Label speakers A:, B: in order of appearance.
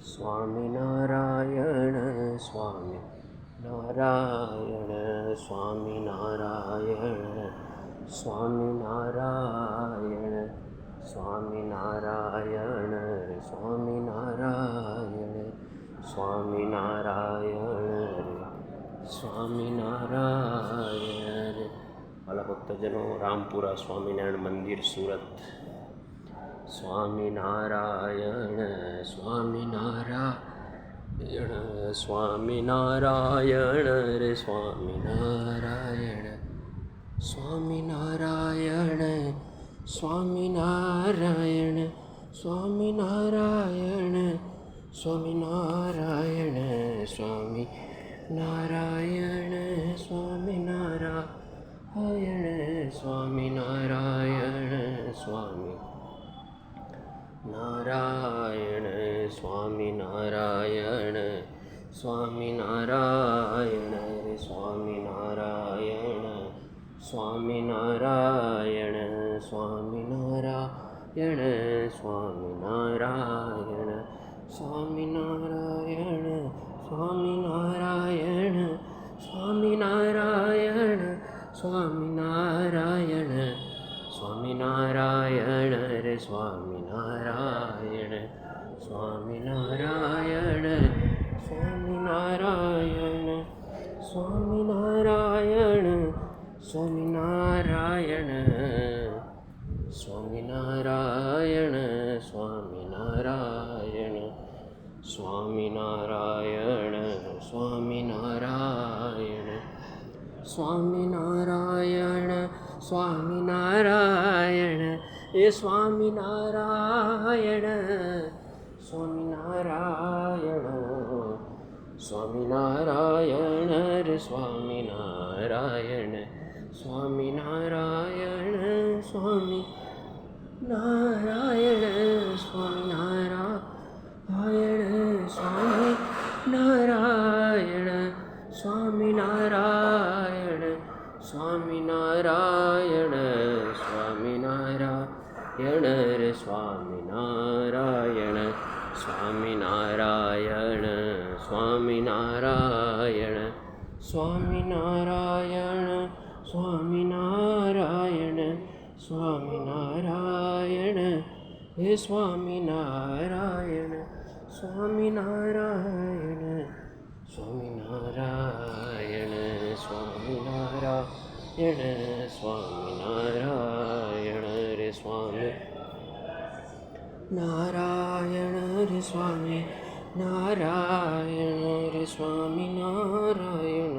A: સ્વામિનારાયણ સ્વામી નારાયણ સ્વામિનારાયણ સ્વામિનારાયણ સ્વામિનારાયણ સ્વામિનારાયણ સ્વામિનારાયણ સ્વામિનારાયણ વાલા ભક્તજનો, રામપુરા સ્વામિનારાયણ મંદિર સુરત. સ્વામિનારાયણ સ્વામિનારાયણ સ્વામિનારાયણ રે સ્વામિનારાયણ સ્વામી નારાયણ સ્વામી નારાયણ સ્વામી નારાયણ સ્વામિનારાયણ સ્વામિનારાયણ સ્વામી નારાયણ. સ્વામિનારાયણ રે સ્વામિનારાયણ સ્વામિનારાયણ સ્વામિનારાયણ સ્વામિનારાયણ સ્વામિનારાયણ સ્વામિનારાયણ સ્વામિનારાયણ સ્વામિનારાયણ સ્વામિનારાયણ રે સ્વામિનારાયણ સ્વામિનારાયણ સ્વામિનારાયણ સ્વામિનારાયણ સ્વામિનારાયણ સ્વામિનારાયણ સ્વામિનારાયણ સ્વામિનારાયણ સ્વામિનારાયણ સ્વામિનારાયણ સ્વામિનારાયણ એ સ્વામિનારાયણ સ્વામિનારાયણ સ્વામિનારાયણ રે સ્વામિનારાયણ સ્વામિનારાયણ સ્વામી નારાયણ સ્વામિનારાયણ સ્વામી નારાયણ સ્વામિનારાયણ સ્વામિનારાયણ સ્વામિનારાયણ રે સ્વામિનારાયણ સ્વામિનારાયણ સ્વામિનારાયણ સ્વામિનારાયણ સ્વામિનારાયણ સ્વામિનારાયણ હે સ્વામિનારાયણ સ્વામિનારાયણ સ્વામિનારાયણ સ્વામિનારાયણ સ્વામિનારાયણ રે સ્વામી. નારાયણ રે સ્વામી. ನಾರಾಯಣ ಸ್ವಾಮಿ ನಾರಾಯಣ